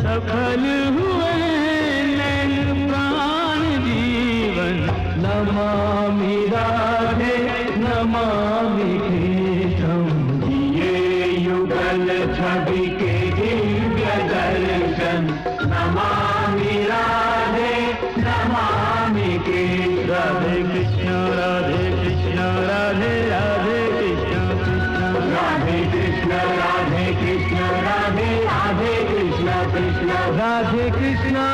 सफल हुए नैन प्राण जीवन। नमामि राधे नमामि कृष्णं दिए युगल छवि के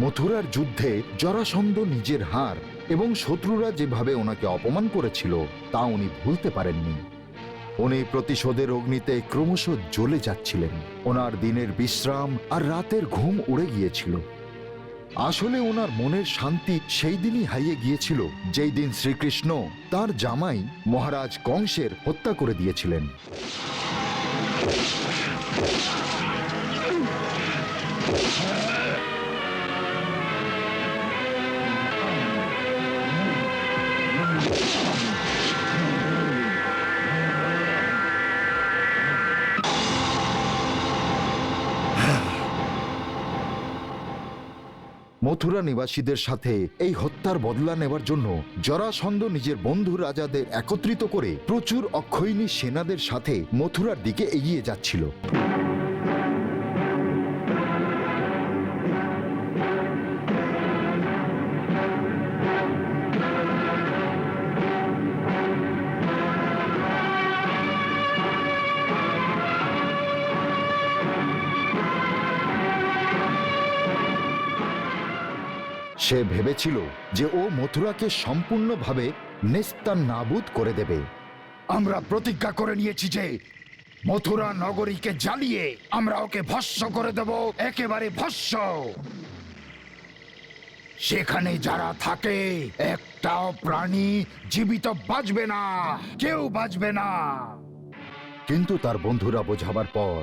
মথুরার যুদ্ধে জরাসন্ধ নিজের হার এবং শত্রুরা যেভাবে ওনাকে অপমান করেছিল, তা উনি ভুলতে পারেননি। উনি প্রতিশোধের অগ্নিতে ক্রমশ জ্বলে যাচ্ছিলেন। ওনার দিনের বিশ্রাম আর রাতের ঘুম উড়ে গিয়েছিল। আসলে ওনার মনের শান্তি সেই দিনই হারিয়ে গিয়েছিল, যেই দিন শ্রীকৃষ্ণ তার জামাই মহারাজ কংসের হত্যা করে দিয়েছিলেন। মথুরা নিবাসীদের সাথে এই হত্যার বদলা নেবার জন্য জরাসন্ধ নিজের বন্ধু রাজাদের একত্রিত করে প্রচুর অক্ষয়িনী সেনাদের সাথে মথুরার দিকে এগিয়ে যাচ্ছিল। সে ভেবেছিল যে ও মথুরাকে সম্পূর্ণভাবে নেস্তান নাবুদ করে দেবে। আমরা প্রতিজ্ঞা করে নিয়েছি যে মথুরা নগরীকে জ্বালিয়ে আমরা ওকে ভস্য করে দেব, একেবারে ভস্য। সেখানে যারা থাকে, একটাও প্রাণী জীবিত বাঁচবে না, কেউ বাঁচবে না। কিন্তু তার বন্ধুরা বোঝাবার পর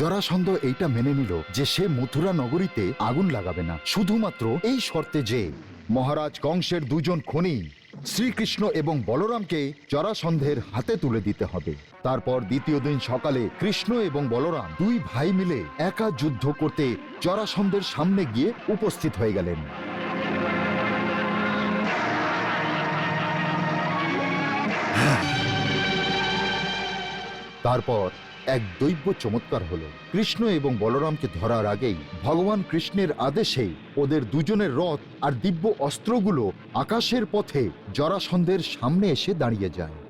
জরাসন্ধ এইটা মেনে নিল যে সে মথুরা নগরীতে আগুন লাগাবে না। শুধুমাত্র এই শর্তে যে মহারাজ কংসের দুজন খনি শ্রীকৃষ্ণ এবং বলরামকে জরাসন্ধের হাতে তুলে দিতে হবে। তারপর দ্বিতীয় দিন সকালে কৃষ্ণ এবং বলরাম দুই ভাই মিলে একা যুদ্ধ করতে জরাসন্ধের সামনে গিয়ে উপস্থিত হয়ে গেলেন। তারপর এক দৈব্য চমৎকার হলো। কৃষ্ণ এবং বলরামকে ধরার আগেই ভগবান কৃষ্ণের আদেশেই ওদের দুজনের রথ আর দিব্য অস্ত্রগুলো আকাশের পথে জরাসন্ধের সামনে এসে দাঁড়িয়ে যায়।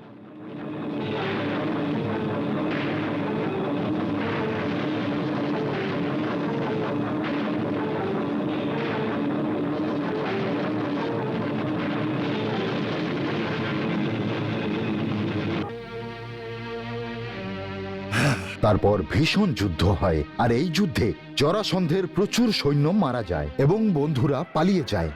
তারপর ভীষণ যুদ্ধ হয়, আর এই যুদ্ধে জরাসন্ধের প্রচুর সৈন্য মারা যায় এবং বন্ধুরা পালিয়ে যায়।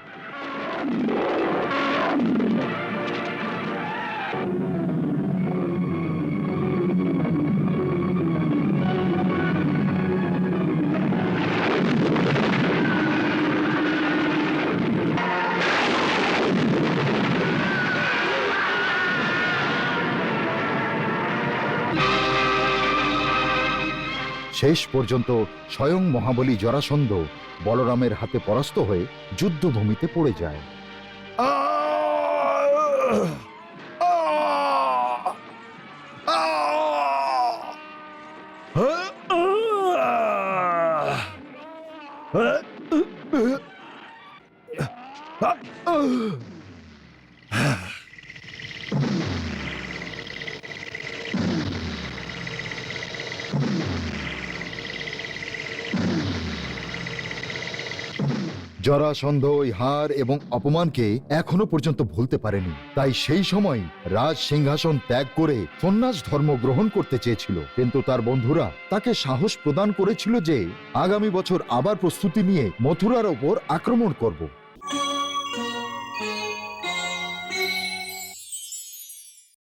শেষ পর্যন্ত স্বয়ং মহাবলী জরাসন্ধ বলরামের হাতে পরাস্ত হয়ে যুদ্ধভূমিতে পড়ে যায়। জরাসন্ধ ওই হার এবং অপমানকে এখনও পর্যন্ত ভুলতে পারেনি। তাই সেই সময় রাজ সিংহাসন ত্যাগ করে সন্ন্যাস ধর্ম গ্রহণ করতে চেয়েছিল। কিন্তু তার বন্ধুরা তাকে সাহস প্রদান করেছিল যে আগামী বছর আবার প্রস্তুতি নিয়ে মথুরার ওপর আক্রমণ করব।